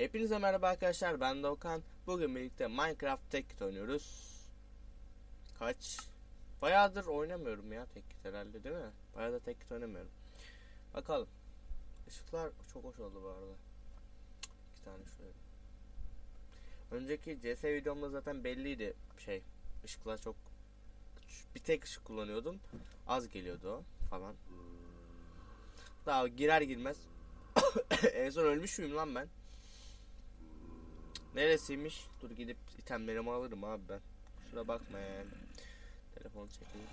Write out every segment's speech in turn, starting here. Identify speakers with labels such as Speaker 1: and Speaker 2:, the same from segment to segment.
Speaker 1: Hepinize merhaba arkadaşlar ben Doğukan. Bugün birlikte Minecraft Tekkit oynuyoruz. Kaç? Bayağıdır oynamıyorum ya Tekkit herhalde değil mi? Bayağı da Tekkit oynamıyorum. Bakalım. Işıklar çok hoş oldu bu arada. İki tane şöyle. Önceki CS videomda zaten belliydi şey. Işıklar çok bir tek ışık kullanıyordum. Az geliyordu falan. Daha girer girmez en son ölmüş müyüm lan ben? Neresiymiş? Dur gidip itemlerimi alırım abi ben. Şuna bakma yani. Telefonu çekeyim.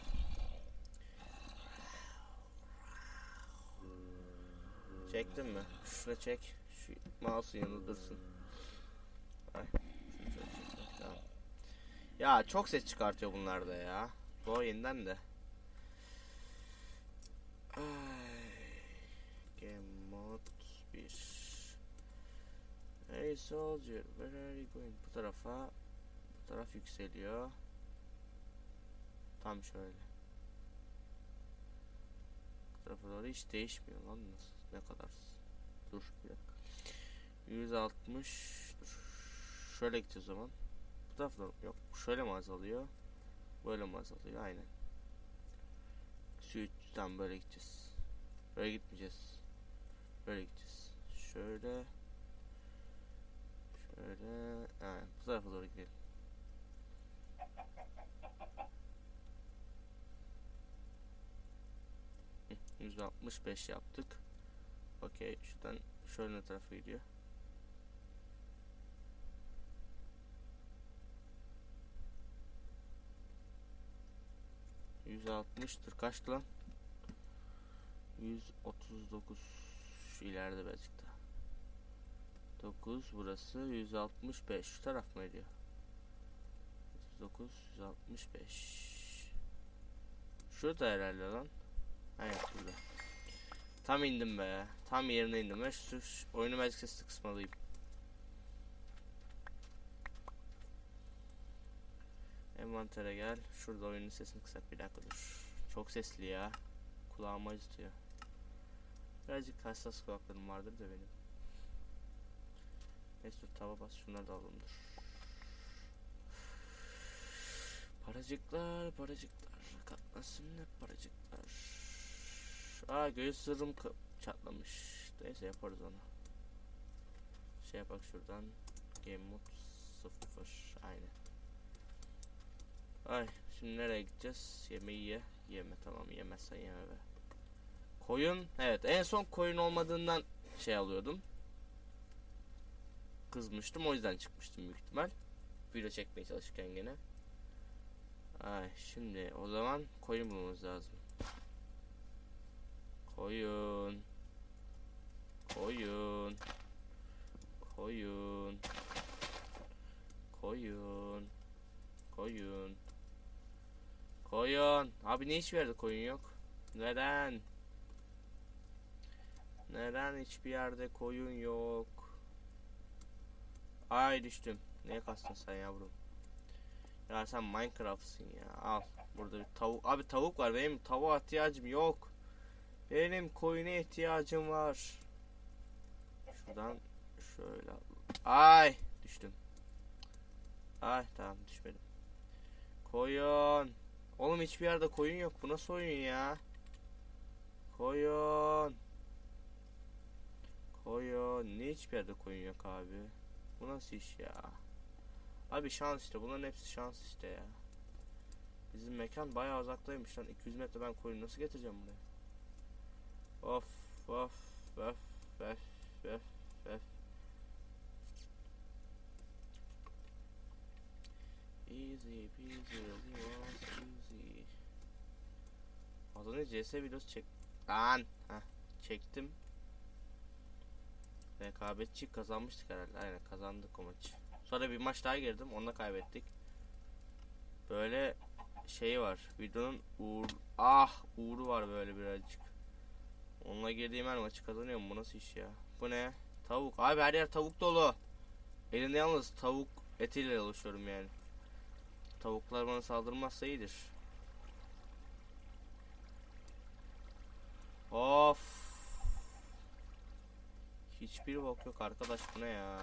Speaker 1: Çektin mi? Şuna çek. Şu mouse'un yanında. Ay. Ya çok ses çıkartıyor bunlar da ya. Bu yeniden de. Ay. Game mode 1 Hey soldier, where are you going? Bu tarafa. Bu taraf yükseliyor. Tam şöyle. Bu tarafa doğru hiç değişmiyor lan. Nasıl ne kadar Dur bir dakika. 160 Dur. Şöyle gideceğiz o zaman. Bu tarafa doğru yok şöyle mi azalıyor? Böyle mi azalıyor? Aynen. Şu üçten böyle gideceğiz. Böyle gitmeyeceğiz. Böyle gideceğiz. Şöyle. Şöyle. Ha, bu tarafa doğru gidelim. Hı, 165 yaptık. Okey. Şuradan şöyle tarafa gidiyor. Yüz altmıştır. Kaçtı lan? 139 şu ileride birazcık daha. 9 burası 165 şu taraf mı ediyor? 39 165 Şurada herhalde lan. Evet burada. Tam indim be. Tam yerine indim ve şu, oyunu birazcık sesli kısmalıyım. Envantere gel. Şurada oyunun sesini kısak bir dakika dur. Çok sesli ya. Kulağımı acıtıyor. Birazcık hassas kulaklarım vardır da benim. Dur tava bas şunları da alalım dur. Paracıklar paracıklar katlasın ne paracıklar. Aa göğüs sırrım çatlamış. Neyse yaparız onu. Şey yapak şuradan. Game mode 0 aynen. Ay şimdi nereye gideceğiz? Yemeği ye. Yeme tamam yemezsen yeme be. Koyun. Evet en son koyun olmadığından şey alıyordum. Kızmıştım o yüzden çıkmıştım büyük ihtimal. Video çekmeye çalışırken gene. Ay şimdi o zaman koyun bulmamız lazım. Koyun. Koyun. Koyun. Koyun. Koyun. Koyun. Abi ne hiçbir yerde koyun yok? Neden? Neden hiçbir yerde koyun yok? Ay düştüm. Neye kastın sen yavrum? Ya sen Minecraft'sın ya. Al. Burada bir tavuk. Abi tavuk var. Benim tavuğa ihtiyacım yok. Benim koyuna ihtiyacım var. Şuradan şöyle. Ay düştüm. Ay tamam düşmedim. Koyun. Oğlum hiçbir yerde koyun yok. Bu nasıl oyun ya? Koyun. Koyun. Ne hiçbir yerde koyun yok abi. Bu nasıl iş ya? Abi şans işte. Bunların hepsi şans işte ya. Bizim mekan bayağı uzaktaymış lan. 200 metre ben koyun nasıl getireceğim buraya? Of of of of of of. Easy peasy lemon squeezy. Az önce CS videosu çek... Lan! Heh, çektim. Rekabetçi kazanmıştık herhalde. Aynen kazandık o maçı. Sonra bir maç daha girdim. Onunla kaybettik. Böyle şey var. Videonun uğur... Ah! Uğuru var böyle birazcık. Onunla girdiğim her maçı kazanıyorum. Bu nasıl iş ya? Bu ne? Tavuk. Abi her yer tavuk dolu. Elimde yalnız tavuk etiyle çalışıyorum yani. Tavuklar bana saldırmazsa iyidir. Of. Hiçbir bok yok arkadaş bu ne ya?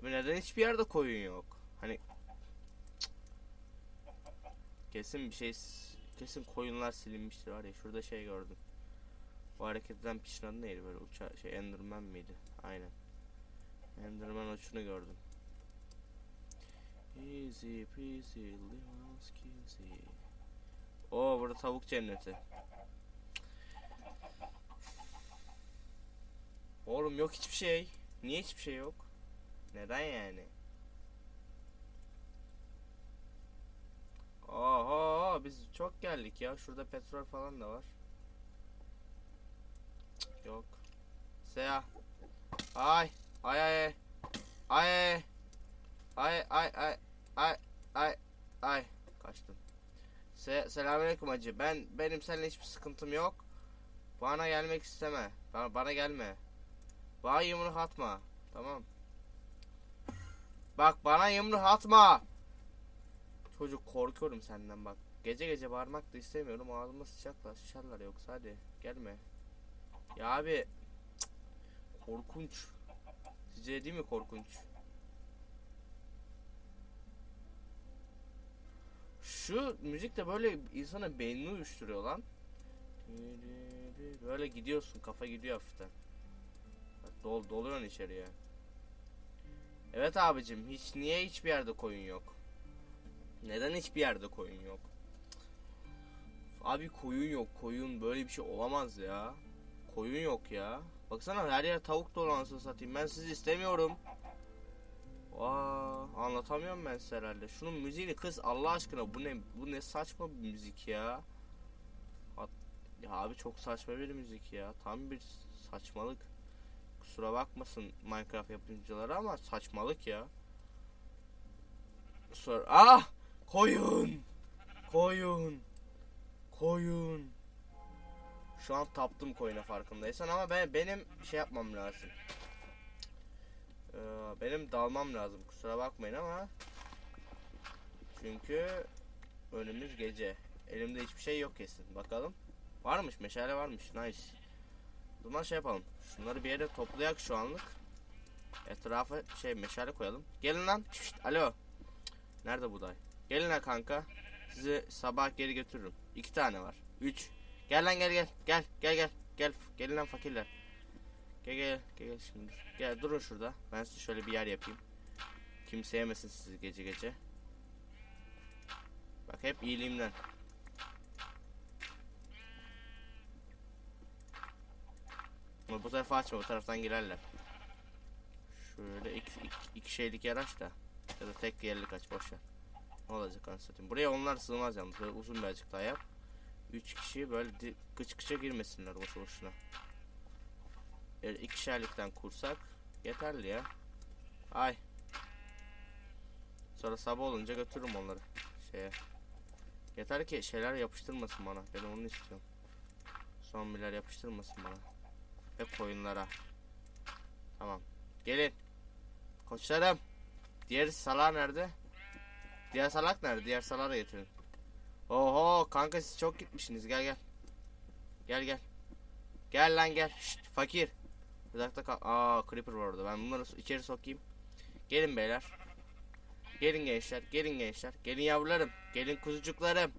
Speaker 1: Abi neden hiçbir yerde koyun yok? Hani Cık. kesin bir şey kesin koyunlar silinmiştir var ya şurada şey gördüm. Bu hareket eden piçin adı neydi böyle uça şey Enderman miydi? Aynen. Enderman uçunu gördüm. Easy peasy lemon squeezy. Oo burada tavuk cenneti. Oğlum yok hiçbir şey. Niye hiçbir şey yok? Neden yani? Oho biz çok geldik ya. Şurada petrol falan da var. Yok. Seya. Ay. Ay ay ay. Ay. Ay ay ay. Ay ay. Kaçtım. Se Selamünaleyküm hacı. Ben benim seninle hiçbir sıkıntım yok. Bana gelmek isteme. Bana, bana gelme. Bana yumruk atma. Tamam. Bak bana yumruk atma. Çocuk korkuyorum senden bak. Gece gece bağırmak da istemiyorum. Ağzıma sıçacaklar. Sıçarlar yoksa hadi. Gelme. Ya abi. Korkunç. Sizce değil mi korkunç? Şu müzik de böyle insana beynini uyuşturuyor lan. Böyle gidiyorsun kafa gidiyor hafiften. Dol doluyorsun içeriye. Evet abicim hiç niye hiçbir yerde koyun yok? Neden hiçbir yerde koyun yok? Abi koyun yok koyun böyle bir şey olamaz ya. Koyun yok ya. Baksana her yer tavuk dolu anasını satayım. Ben sizi istemiyorum. Aa, anlatamıyorum ben size herhalde. Şunun müziğini kız Allah aşkına bu ne bu ne saçma bir müzik ya. Hat- ya abi çok saçma bir müzik ya. Tam bir saçmalık. Kusura bakmasın Minecraft yapımcıları ama saçmalık ya. Sor ah koyun koyun koyun. Şu an taptım koyuna farkındaysan ama ben benim şey yapmam lazım. Ee, benim dalmam lazım kusura bakmayın ama çünkü önümüz gece. Elimde hiçbir şey yok kesin. Bakalım. Varmış meşale varmış. Nice. Zaman şey yapalım. Şunları bir yere toplayak şu anlık. Etrafa şey meşale koyalım. Gelin lan. Şşt, alo. Nerede buday? Gelin ha kanka. Sizi sabah geri götürürüm. İki tane var. Üç. Gel lan gel gel. Gel gel gel. Gel. Gelin lan fakirler. Gel gel. Gel gel şimdi. Gel durun şurada. Ben size şöyle bir yer yapayım. Kimse yemesin sizi gece gece. Bak hep iyiliğimden. Ama bu tarafa açma bu taraftan girerler. Şöyle iki, iki, iki şeylik yer aç da. Ya da tek yerlik aç boşver. Ne olacak anasını. Buraya onlar sığmaz yalnız. Böyle uzun bir açık daha yap. Üç kişi böyle kıç kıça girmesinler boşu boşuna. Böyle ikişerlikten kursak yeterli ya. Ay. Sonra sabah olunca götürürüm onları şeye. Yeter ki şeyler yapıştırmasın bana. Ben onu istiyorum. Zombiler yapıştırmasın bana. Ve koyunlara. Tamam. Gelin. Koçlarım. Diğer salak nerede? Diğer salak nerede? Diğer salağı da getirin. Oho kanka siz çok gitmişsiniz. Gel gel. Gel gel. Gel lan gel. Şşt, fakir. Uzakta kal. Aa creeper var orada. Ben bunları içeri sokayım. Gelin beyler. Gelin gençler. Gelin gençler. Gelin yavrularım. Gelin kuzucuklarım.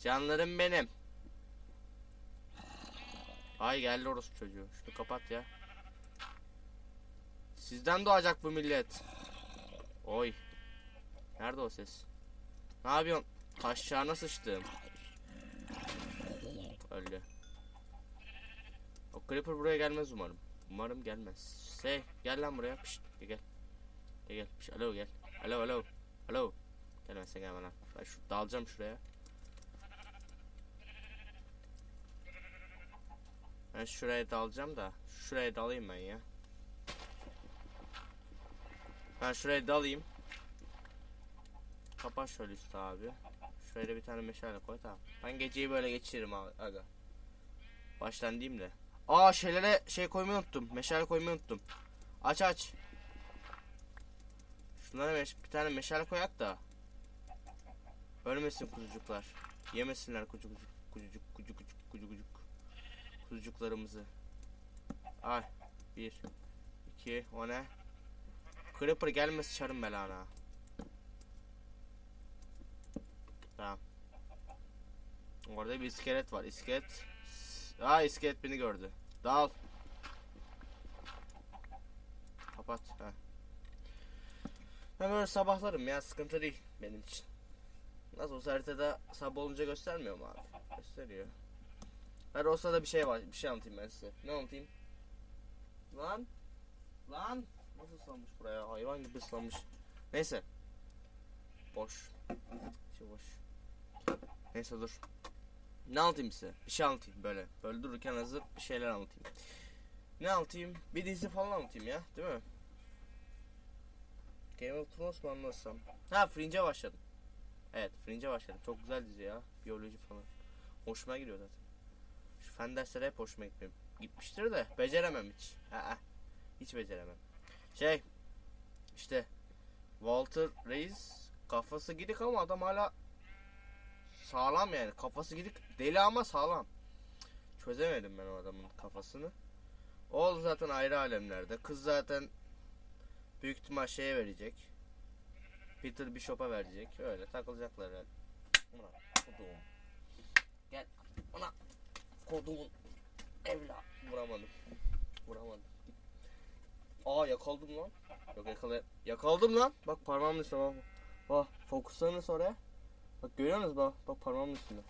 Speaker 1: Canlarım benim. Ay geldi orası çocuğu. Şunu kapat ya. Sizden doğacak bu millet. Oy. Nerede o ses? Ne yapıyorsun? Taşlarına sıçtım. Öyle. O creeper buraya gelmez umarım. Umarım gelmez. Şey gel lan buraya. Pişt, gel gel. Gel gel. Pişt, alo gel. Alo alo. Alo. Gelmezsen gelme lan. Ben şu dalacağım şuraya. Ben şuraya dalacağım da. Şuraya dalayım ben ya. Ben şuraya dalayım. Kapat şöyle üstü abi. Şöyle bir tane meşale koy tamam. Ben geceyi böyle geçiririm abi aga. Baştan diyeyim de. Aa şeylere şey koymayı unuttum. Meşale koymayı unuttum. Aç aç. Şunlara bir tane meşale koyak da. Ölmesin kuzucuklar. Yemesinler kucu kucu kucu kucuk. Kuzucuk çocuklarımızı. Ay. Bir. iki, O ne? Creeper gelmesi çarım belana. Tamam. Orada bir iskelet var. İskelet. Aa iskelet beni gördü. Dal. Kapat. Heh. Ben böyle sabahlarım ya sıkıntı değil benim için. Nasıl olsa haritada sabah olunca göstermiyor mu abi? Gösteriyor. Her olsa da bir şey var. Bir şey anlatayım ben size. Ne anlatayım? Lan. Lan. Nasıl ıslanmış buraya? Hayvan gibi ıslanmış. Neyse. Boş. Şey boş. Neyse dur. Ne anlatayım size? Bir şey anlatayım böyle. Böyle dururken hazır bir şeyler anlatayım. Ne anlatayım? Bir dizi falan anlatayım ya. Değil mi? Game of Thrones mu anlatsam? Ha Fringe'e başladım. Evet Fringe'e başladım. Çok güzel dizi ya. Biyoloji falan. Hoşuma gidiyor zaten. Fen dersleri hep hoşuma gitmiyor. Gitmiştir de beceremem hiç. Aa, hiç beceremem. Şey işte Walter Reis kafası gidik ama adam hala sağlam yani. Kafası gidik deli ama sağlam. Çözemedim ben o adamın kafasını. Oğlu zaten ayrı alemlerde. Kız zaten büyük ihtimal şeye verecek. Peter Bishop'a verecek. Öyle takılacaklar herhalde. Koduğum. Gel. Ona koduğumun evla. Vuramadım. Vuramadım. Aa yakaladım lan. Yok yakala yakaladım lan. Bak parmağımın üstünde bak. Bak fokuslanın oraya. Bak görüyor musunuz bak. Bak parmağımın üstünde.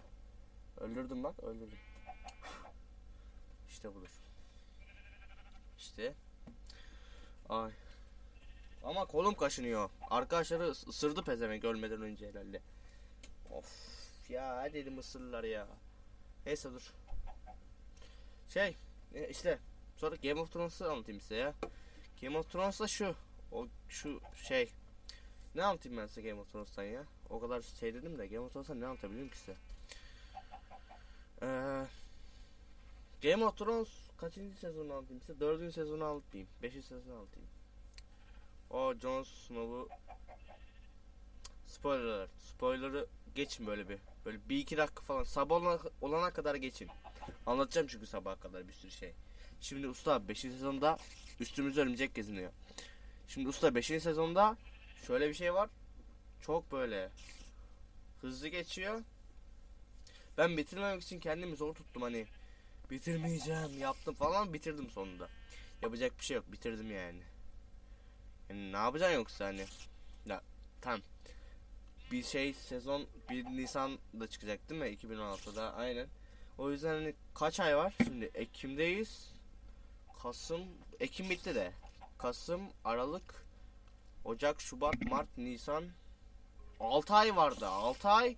Speaker 1: Öldürdüm bak öldürdüm. İşte budur. İşte. Ay. Ama kolum kaşınıyor. Arkadaşları ıs- ısırdı pezevenk ölmeden önce herhalde. Of ya dedim ısırırlar ya. Neyse dur. Şey e, işte sonra Game of Thrones'u anlatayım size ya. Game of Thrones'da şu o şu şey ne anlatayım ben size Game of Thrones'tan ya? O kadar şey dedim de Game of Thrones'tan ne anlatabilirim ki size? Ee, Game of Thrones kaçıncı sezonu anlatayım size? Dördüncü sezonu anlatayım. Beşinci sezonu anlatayım. O Jon Snow'u Spoiler. Spoiler'ı geçin böyle bir. Böyle bir iki dakika falan. Sabah olana kadar geçin. Anlatacağım çünkü sabaha kadar bir sürü şey. Şimdi usta 5. sezonda üstümüzde örümcek geziniyor. Şimdi usta 5. sezonda şöyle bir şey var. Çok böyle hızlı geçiyor. Ben bitirmemek için kendimi zor tuttum hani. Bitirmeyeceğim yaptım falan bitirdim sonunda. Yapacak bir şey yok bitirdim yani. Yani ne yapacaksın yoksa hani. Ya tamam. Bir şey sezon 1 Nisan'da çıkacak değil mi? 2016'da aynen. O yüzden hani kaç ay var? Şimdi Ekim'deyiz. Kasım, Ekim bitti de. Kasım, Aralık, Ocak, Şubat, Mart, Nisan. 6 ay vardı. 6 ay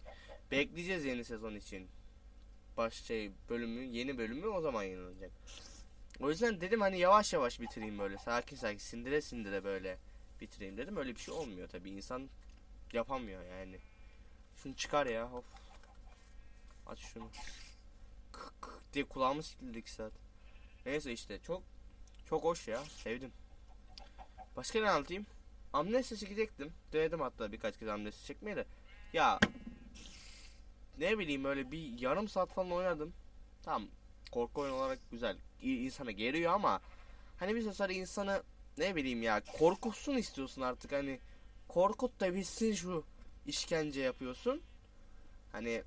Speaker 1: bekleyeceğiz yeni sezon için. Baş şey bölümü, yeni bölümü o zaman yayınlanacak. O yüzden dedim hani yavaş yavaş bitireyim böyle. Sakin sakin sindire sindire böyle bitireyim dedim. Öyle bir şey olmuyor tabii. insan yapamıyor yani. Şunu çıkar ya. Of. Aç şunu. Kık kık diye kulağımı sikildi iki saat. Neyse işte çok çok hoş ya. Sevdim. Başka ne anlatayım? Amnesty çekecektim. Denedim hatta birkaç kez amnesty çekmeyi de. Ya ne bileyim öyle bir yarım saat falan oynadım. Tamam korku oyunu olarak güzel. İnsana geriyor ama hani bir sonra insanı ne bileyim ya korkutsun istiyorsun artık hani korkut da bitsin şu işkence yapıyorsun. Hani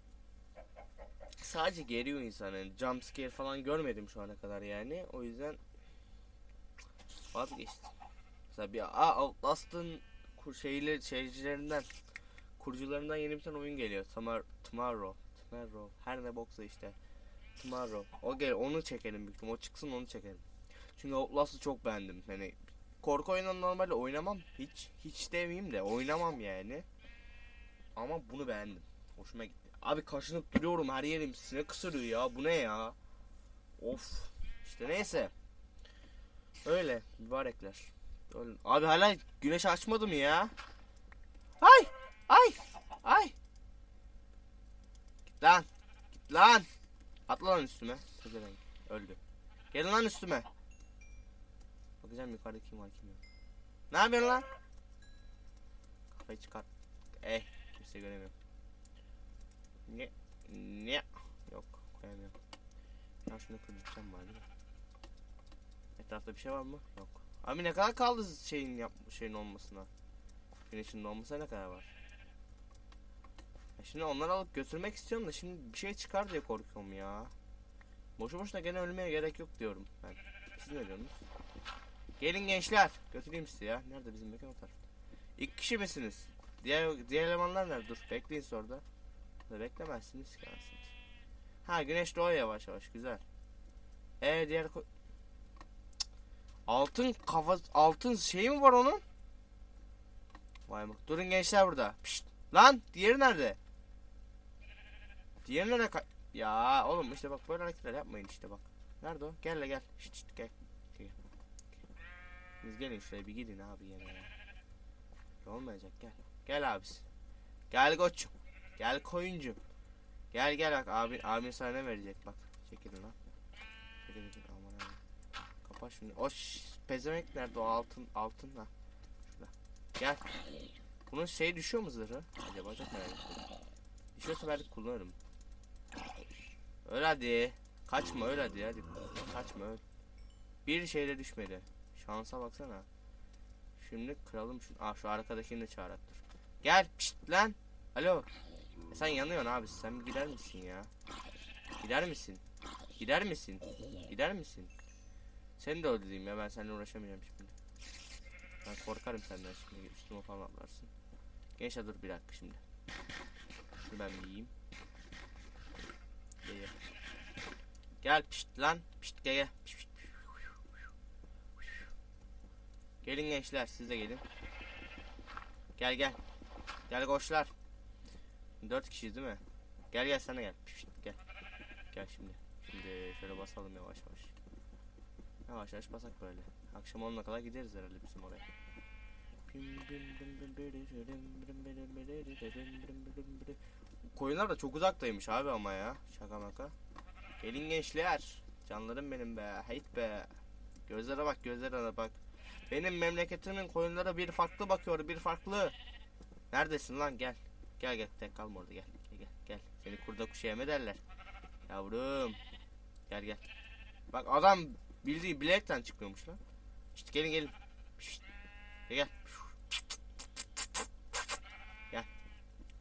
Speaker 1: sadece geriyor insanı. Jump scare falan görmedim şu ana kadar yani. O yüzden vazgeçtim. Mesela bir Aa, Outlast'ın şeyleri şeycilerinden kurucularından yeni bir tane oyun geliyor. Tomorrow, Tomorrow, Tomorrow. Her ne boksa işte. Tomorrow. O gel onu çekelim büyük. O çıksın onu çekelim. Çünkü Outlast'ı çok beğendim. Hani korku oyunları normalde oynamam. Hiç hiç demeyeyim de oynamam yani. Ama bunu beğendim. Hoşuma gitti. Abi kaşınıp duruyorum her yerim sinek ısırıyor ya. Bu ne ya? Of. İşte neyse. Öyle mübarekler. Öyle. Abi hala güneş açmadı mı ya? Ay! Ay! Ay! Git lan! Git lan! Atla lan üstüme. Pezevenk. Öldü. Gelin lan üstüme. Bakacağım yukarıda kim var kim yok. Ne yapıyorsun lan? Kafayı çıkart. Eh kimse göremiyor. Ne? Ne? Yok koyamıyorum. Ha şunu kıracağım bari. Etrafta bir şey var mı? Yok. Abi ne kadar kaldı şeyin yap şeyin olmasına? Güneşin olmasına ne kadar var? Ya şimdi onları alıp götürmek istiyorum da şimdi bir şey çıkar diye korkuyorum ya. Boşu boşuna gene ölmeye gerek yok diyorum ben. Siz ne diyorsunuz? Gelin gençler. Götüreyim sizi ya. Nerede bizim mekan o tarafta. İki kişi misiniz? Diğer diğer elemanlar nerede? Dur bekleyin orada. Da beklemezsiniz ki anasını. Ha güneş doğuyor yavaş yavaş güzel. E diğer ko- Cık. altın kafa altın şeyi mi var onun? Vay bak. Durun gençler burada. Pişt. Lan diğeri nerede? Diğeri nerede? ka- ya oğlum işte bak böyle hareketler yapmayın işte bak. Nerede o? Gel gel. Şşt, şşt, gel. Gel. Siz gelin şuraya bir gidin abi yine ya. Olmayacak gel. Gel abisi. Gel koçum. Gel koyuncum. Gel gel bak abi abin sana ne verecek bak. Çekilin lan. Çekil çekil aman aman. Kapa şunu. O şş, pezevenk nerede o altın altın da. Şurada. Gel. Bunun şey düşüyor mu zırhı? Acaba çok merak ettim. Düşüyorsa belki kullanırım. Öl hadi. Kaçma öl hadi hadi. Kaçma öl. Bir şeyle düşmedi. Şansa baksana. Şimdi kıralım şu. Aa şu arkadakini de çağırak dur. Gel pişt lan. Alo. E sen yanıyorsun abi sen gider misin ya? Gider misin? Gider misin? Gider misin? Seni de öldüreyim ya ben seninle uğraşamayacağım şimdi. Ben korkarım senden şimdi üstüme falan atlarsın. Gençler dur bir dakika şimdi. Şunu ben bir yiyeyim. Ye, ye. Gel pişt lan pişt gel gel. Pişt. Gelin gençler siz de gelin. Gel gel. Gel koçlar. Dört kişiyiz değil mi? Gel gel sana gel. Pişt, gel. Gel şimdi. Şimdi şöyle basalım yavaş yavaş. Yavaş yavaş basak böyle. Akşam 10'a kadar gideriz herhalde bizim oraya. Koyunlar da çok uzaktaymış abi ama ya. Şaka maka. Gelin gençler. Canlarım benim be. Heyt be. Gözlere bak gözlere bak. Benim memleketimin koyunlara bir farklı bakıyor bir farklı. Neredesin lan gel. Gel gel tek kalma orada gel. Gel gel gel. Seni kurda kuşa yeme derler. Yavrum. Gel gel. Bak adam bildiği bilekten çıkıyormuş lan. İşte gelin gelin. Şşt. Gel gel. Gel.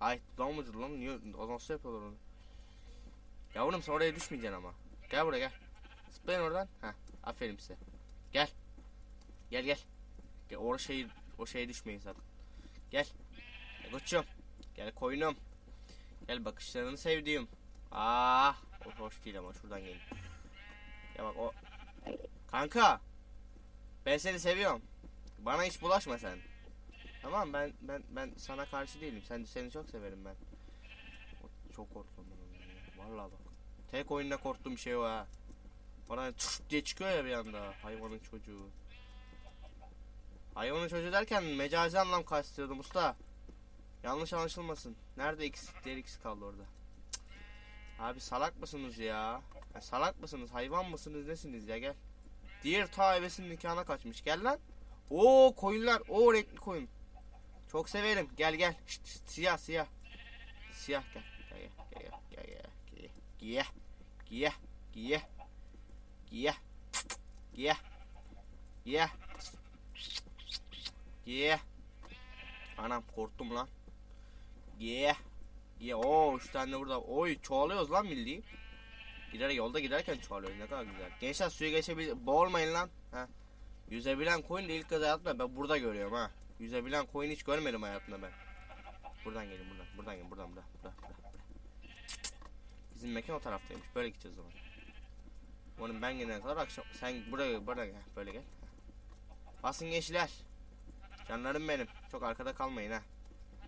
Speaker 1: Ay lan mıdır lan? Niye o nasıl yapıyorlar onu? Yavrum sen oraya düşmeyeceksin ama. Gel buraya gel. Zıplayın oradan. Ha, aferin size. Gel. Gel gel. Gel o şey o şeye düşmeyin sakın. Gel koçum. Gel koyunum. Gel bakışlarını sevdiğim. Ah, o hoş değil ama şuradan gelin. Ya bak o Kanka. Ben seni seviyorum. Bana hiç bulaşma sen. Tamam ben ben ben sana karşı değilim. Sen seni çok severim ben. Çok korktum ya. Vallahi bak. Tek oyunda korktuğum şey o ha. Bana tık diye çıkıyor ya bir anda hayvanın çocuğu. Hayvanın çocuğu derken mecazi anlam kastediyordum usta. Yanlış anlaşılmasın. Nerede ikisi? Diğer ikisi kaldı orada. Abi salak mısınız ya? ya? Salak mısınız? Hayvan mısınız? Nesiniz ya? Gel. Diğer ta evesinin nikahına kaçmış. Gel lan. Oo koyunlar. Oo renkli koyun. Çok severim. Gel gel. Şşt, şşt, siyah siyah. Siyah gel. Gel gel gel gel gel. Gel. Gel. Gel. Gel. Gel. Gel. Gel. Anam korktum lan. Ye. Ye. Oo üç tane burada. Oy çoğalıyoruz lan bildiğin. Gider yolda giderken çoğalıyoruz ne kadar güzel. Gençler suya geçebilir. Boğulmayın lan. Ha. Yüzebilen koyun da ilk kez hayatımda ben burada görüyorum ha. Yüzebilen koyun hiç görmedim hayatımda ben. Buradan gelin buradan. Buradan gelin buradan buradan. buradan, buradan. Bizim mekan o taraftaymış. Böyle gideceğiz o zaman. Oğlum ben gelene kadar akşam. Sen buraya buraya gel. Böyle gel. Basın gençler. Canlarım benim. Çok arkada kalmayın ha.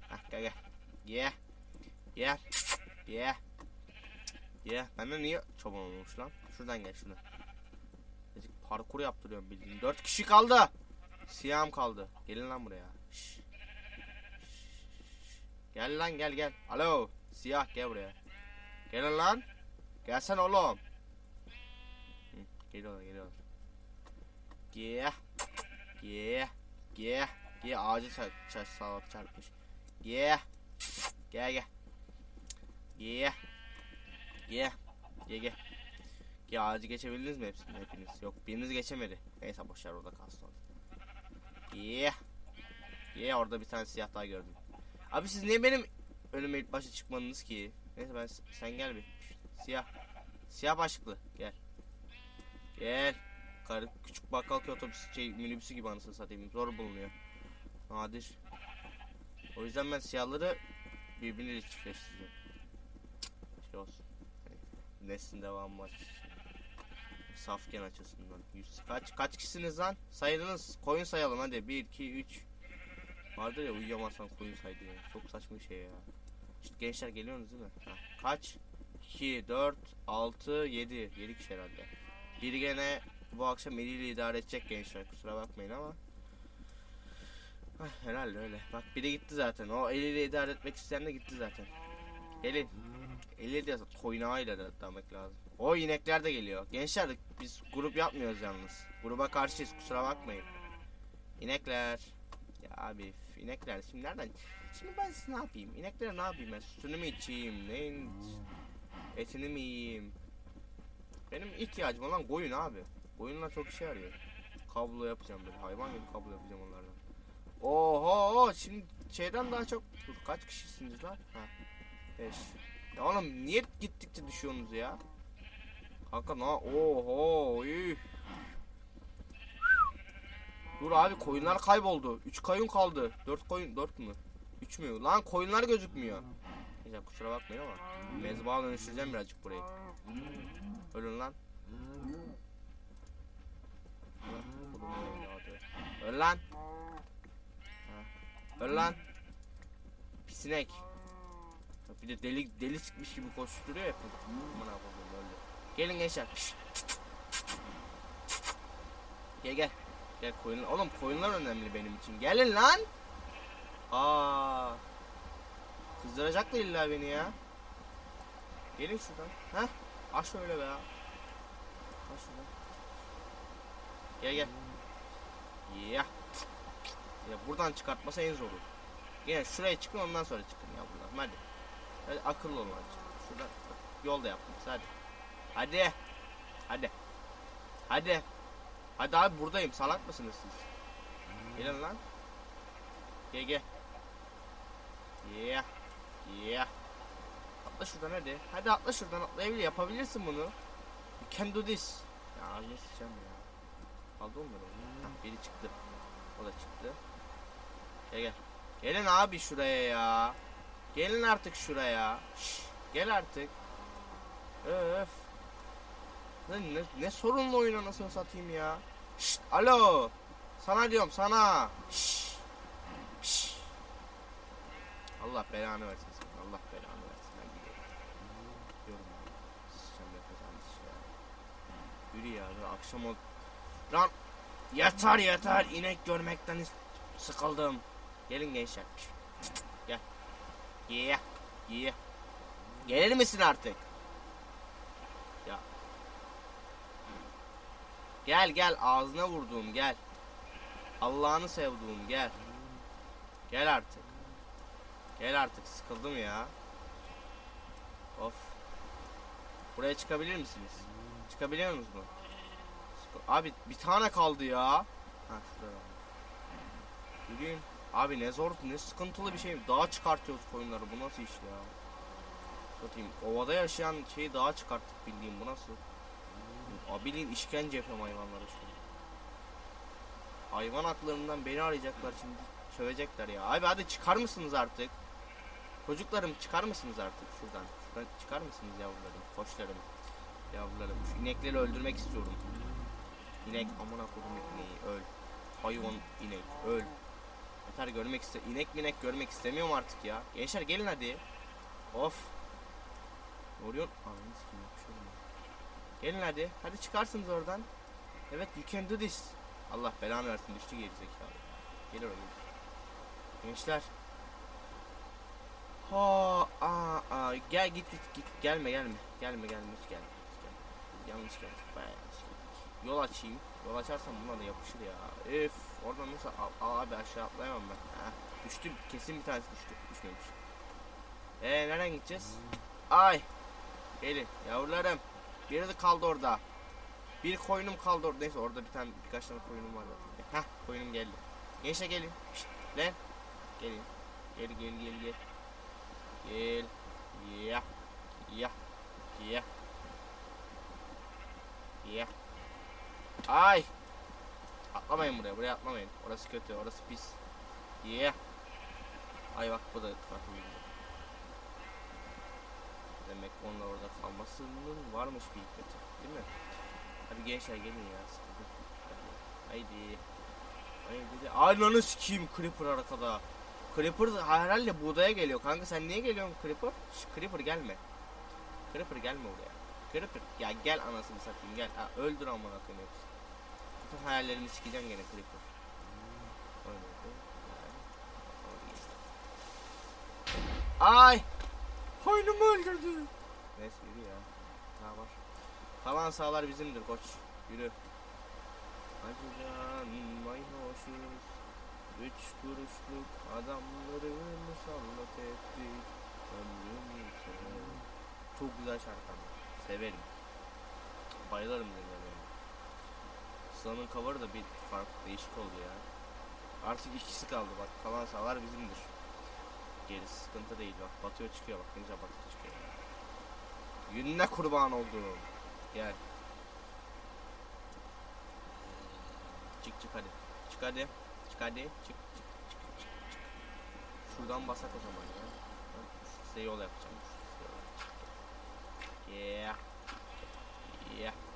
Speaker 1: Hah gel gel. Ye. Ye. Ye. Ye. Bende niye çoban olmuş lan? Şuradan gel şunu. Azıcık parkur yaptırıyorum bildiğin. Dört kişi kaldı. Siyahım kaldı. Gelin lan buraya. Şş. Gel lan gel gel. Alo. Siyah gel buraya. Gelin lan. Gelsene oğlum. Hı, geliyorlar geliyorlar. Ye. Ye. Ye. Ye ağacı çar çar sağlık çarpmış. Ye. Gel gel. Ye. Ye. Ye gel. Ya ağacı geçebildiniz mi hepsini hepiniz? Yok biriniz geçemedi. Neyse boşver orada kalsın. Yeah. Yeah orada bir tane siyah daha gördüm. Abi siz niye benim önüme ilk başta çıkmadınız ki? Neyse ben sen gel bir. Siyah. Siyah başlıklı gel. Gel. Karı küçük bakkal köy otobüsü şey minibüsü gibi anasını satayım. Zor bulunuyor. Nadir. O yüzden ben siyahları birbirine çiftleştireceğim. Şey olsun. Hani neslin devamı var. Safken açısından. Yüz, kaç kaç kişisiniz lan? Sayınız. Koyun sayalım hadi. 1 2 3. Vardır ya uyuyamazsan koyun say diye. Çok saçma bir şey ya. İşte gençler geliyorsunuz değil mi? Ha. Kaç? 2 4 6 7. 7 kişi herhalde. Biri gene bu akşam eliyle idare edecek gençler. Kusura bakmayın ama. Hah, herhalde öyle. Bak biri gitti zaten. O eliyle idare etmek isteyen de gitti zaten. Gelin. Eliyle de toynağıyla da demek lazım. O inekler de geliyor. Gençler biz grup yapmıyoruz yalnız. Gruba karşıyız kusura bakmayın. İnekler. Ya abi inekler şimdi nereden? Şimdi ben size ne yapayım? İneklere ne yapayım ben? Sütünü mü içeyim? Neyin? Etini mi yiyeyim? Benim ihtiyacım olan koyun abi. Koyunlar çok işe yarıyor. Kablo yapacağım böyle. Hayvan gibi kablo yapacağım onlardan. Oho şimdi şeyden daha çok dur kaç kişisiniz lan? Ha. 5. Ya oğlum niye gittikçe düşüyorsunuz ya? Kanka na oho üf. Dur abi koyunlar kayboldu. 3 koyun kaldı. 4 koyun 4 mü? 3 mü? Lan koyunlar gözükmüyor. Neyse kusura bakmayın ama mezbaha dönüştüreceğim birazcık burayı. Ölün lan. Öl lan. Öl lan. Pisinek. Bir de deli deli sıkmış gibi koşturuyor ya. Aman Allah'ım öldü. Gelin gençler. Gel gel. Gel koyun. Oğlum koyunlar önemli benim için. Gelin lan. Aa. Kızdıracaklar illa beni ya. Gelin şuradan. Ha? Aç şöyle be ya. Aç şuradan. Gel gel. Ya. Ya buradan çıkartması en zoru. Gel şuraya çıkın ondan sonra çıkın ya buradan. Hadi. Hadi akıllı olun hadi. Şurada yol da yaptınız hadi. Hadi. Hadi. Hadi. Hadi abi buradayım. Salak mısınız siz? Gelin lan. Gel gel. Yeah. Yeah. Atla şuradan hadi. Hadi atla şuradan atlayabilir. Yapabilirsin bunu. You can do this. Ya ağzına sıçacağım ya. Aldı onları. Biri çıktı. O da çıktı. Gel gel. Gelin abi şuraya ya. Gelin artık şuraya. Şş, gel artık. Öf. Ne, ne, ne sorunlu oyun anasını satayım ya. Şşt, alo. Sana diyorum sana. Şşt. Şşt. Allah belanı versin. Allah belanı versin. Ben gidiyorum. Sıçacağım ya. Yürü ya. Akşam ol. Lan. Yeter yeter. İnek görmekten sıkıldım. Gelin gençler. Gel. Yeah. Yeah. Gelir misin artık? Ya. Gel gel ağzına vurduğum gel. Allah'ını sevduğum gel. Gel artık. Gel artık sıkıldım ya. Of. Buraya çıkabilir misiniz? Çıkabiliyor musunuz mu? Abi bir tane kaldı ya. Ha şurada. Yürüyün. Abi ne zor ne sıkıntılı bir şey. Dağa çıkartıyoruz koyunları. Bu nasıl iş ya? Satayım. Ovada yaşayan şeyi dağa çıkarttık bildiğim bu nasıl? Abiliğin işkence yapıyorum hayvanlara an. Hayvan haklarından beni arayacaklar şimdi. Sövecekler ya. Abi hadi çıkar mısınız artık? Çocuklarım çıkar mısınız artık şuradan? Şuradan çıkar mısınız yavrularım? Koçlarım. Yavrularım. Şu inekleri öldürmek istiyorum. İnek amına kodum ineği öl. Hayvan inek öl. Yeter görmek iste inek minek görmek istemiyorum artık ya. Gençler gelin hadi. Of. Yapışıyorum ya. Gelin hadi. Hadi çıkarsınız oradan. Evet you can do this. Allah belanı versin düştü geri zekalı. Gelir o. Gençler. Ha, aa, aa, gel git git git gelme gelme gelme gelme hiç gelme, hiç gelme. yanlış geldik bayağı yanlış geldik yol açayım yol açarsam buna da yapışır ya öf oradan nasıl abi aşağı atlayamam ben ha, düştü kesin bir tanesi düştü düşmemiş ee nereden gideceğiz ay gelin yavrularım Biri de kaldı orada. Bir koyunum kaldı orada. Neyse orada bir tane birkaç tane koyunum var zaten. Heh koyunum geldi. Gençler gelin. Şşt, lan. Gelin. Gel gel gel gel. Gel. Ya. Ya. Ya. Ya. Ay. Atlamayın buraya. Buraya atlamayın. Orası kötü. Orası pis. Yeah. Ay bak bu da farklı. Demek onlar orada kalmasının varmış bir hikmeti. Değil mi? Hadi gençler gelin ya. Haydi. Haydi. Ananı sikeyim Creeper arkada. Creeper herhalde buğdaya geliyor. Kanka sen niye geliyorsun Creeper? Şş, Creeper gelme. Creeper gelme buraya. Creeper ya gel anasını satayım gel. Ha, öldür amına koyayım hepsini. Bütün hayallerimi sikeceğim gene Creeper. Oynadı. Ay! Oyunumu öldürdü. Neyse yürü ya. Daha var. Kalan sağlar bizimdir koç. Yürü. Acıdan mayhoşuz. Üç kuruşluk adamları musallat ettik. Ömrümüzü. Çok güzel şarkı. Severim. Bayılırım dinlemeye. Sıla'nın cover'ı da bir farklı değişik oldu ya. Artık ikisi kaldı bak. Kalan sağlar bizimdir. Gerisi sıkıntı değil bak. Batıyor çıkıyor bak. Ne güzel batıyor çıkıyor. Yününe kurban oldum. Gel. Çık çık hadi. Çık hadi. Çık hadi. Çık çık çık çık çık. Şuradan basak o zaman ya. Size yol yapacağım. Size yol yapacağım. Yeah. Yeah.